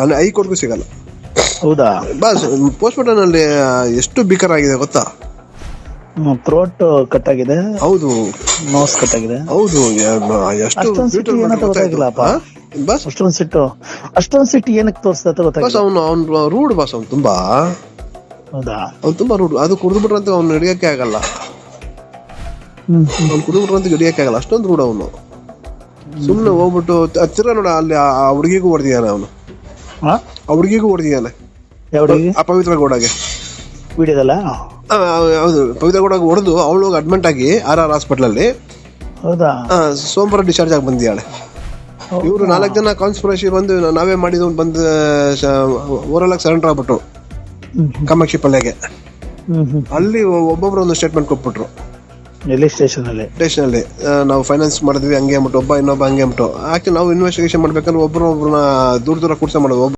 ಅಲ್ಲಿ ಐ ಕೊಡ್ಗೂ ಸಿಗಲ್ಲ. ಹೌದಾ? ಬಸ್ ಪೋಸ್ಟ್ ಮಾರ್ಟಮ್ ಅಲ್ಲಿ ಎಷ್ಟು ಬಿಕರ್ ಆಗಿದೆ ಗೊತ್ತಾ? ಥ್ರೋಟ್ ಕಟ್ ಆಗಿದೆ ಹೌದು. ನೋಸ್ ಕಟ್ ಆಗಿದೆ ಹೌದು ಎಷ್ಟು ಗೊತ್ತಾಯ್ತು. ಬಸ್? ಅಷ್ಟೊಂದು ಸಿಟ್ಟು ಅಷ್ಟೊಂದು ಸಿಟ್ಟು ಏನಕ್ಕೆ ತೋರಿಸ್ತಾ ಬಸ್ ಗೊತ್ತಾಗಿಲ್ಲ. ಅವನು ಅವ್ನು ರೂಡ್ ಬಸ್ ಅವ್ನು ತುಂಬಾ. ಹೌದಾ? ಅವ್ನು ತುಂಬಾ ರೂಡ್ ಅದು ಕುಡಿದು ಬಿಟ್ರಂತ ಅವ್ನು ಹಿಡಿಯಕ್ಕೆ ಆಗಲ್ಲ. ಅವ್ನು ಕುಡಿದು ಬಿಟ್ರಂತ ಹಿಡಿಯಕ್ಕೆ ಆಗಲ್ಲ. ಅಷ್ಟೊಂದು ರೂಡ್ ಅವನು. ಸುಮ್ಮನೆ ಹೋಗ್ಬಿಟ್ಟು ಹತ್ತಿರ ನೋಡ ಅಲ್ಲಿ ಆ ಹುಡುಗಿಗೂ ಹೊಡೆದಿದ್ದಾನೆ ಅವನು. ಆ? ಹುಡುಗಿಗೂ ಹೊಡೆದಿದ್ದಾನೆ ಯಾವ ಹುಡುಗಿ ಆ ಪವಿತ್ರ ಗೌಡಗೆ. ವಿಡಿಯೋದಲ್ಲ? ಹೌದು ಪವಿತ್ರ ಗೌಡಗೆ ಹೊಡೆದು ಅವಳು ಅಡ್ಮಿಟ್ ಆಗಿ ಆರ್ ಆರ್ ಹಾಸ್ಪಿಟ್ಲಲ್ಲಿ ಹೌದಾ? ಸೋಮವಾರ ಡಿಸ್ಚಾರ್ಜ್ ಆಗಿ ಬಂದಿದ್ದಾಳೆ ಇವರು ನಾಲ್ಕು ಜನ ಕಾನ್ಸ್ಪಿರಸಿ ಬಂದು ನಾವೇ ಮಾಡಿದ್ದು ಅಂತ ಬಂದು ಓವರಾಲ್ ಆಗಿ ಸರೆಂಡರ್ ಆಗ್ಬಿಟ್ರು. ಕಾಮಾಕ್ಷಿ ಪಲ್ಯಗೆ. ಅಲ್ಲಿ ಒಬ್ಬೊಬ್ರು ಒಂದು ಸ್ಟೇಟ್ಮೆಂಟ್ ಕೊಟ್ಬಿಟ್ರು. ಎಲ್ಲಿ? ಸ್ಟೇಷನ್ ಅಲ್ಲಿ? ಸ್ಟೇಷನ್ ಅಲ್ಲಿ ನಾವು ಫೈನಾನ್ಸ್ ಮಾಡಿದ್ವಿ ಹಂಗೆ ಅಂದ್ಬಿಟ್ಟು ಒಬ್ಬ ಇನ್ನೊಬ್ಬ ಹಂಗೆ ಅಂದ್ಬಿಟ್ಟು. ಆಕ್ಚುಲಿ ನಾವು ಇನ್ವೆಸ್ಟಿಗೇಷನ್ ಮಾಡ್ಬೇಕಂದ್ರೆ ಒಬ್ರು ಒಬ್ರನ್ನ ದೂರ ದೂರ ಕೂರ್ಸ ಮಾಡೋದು.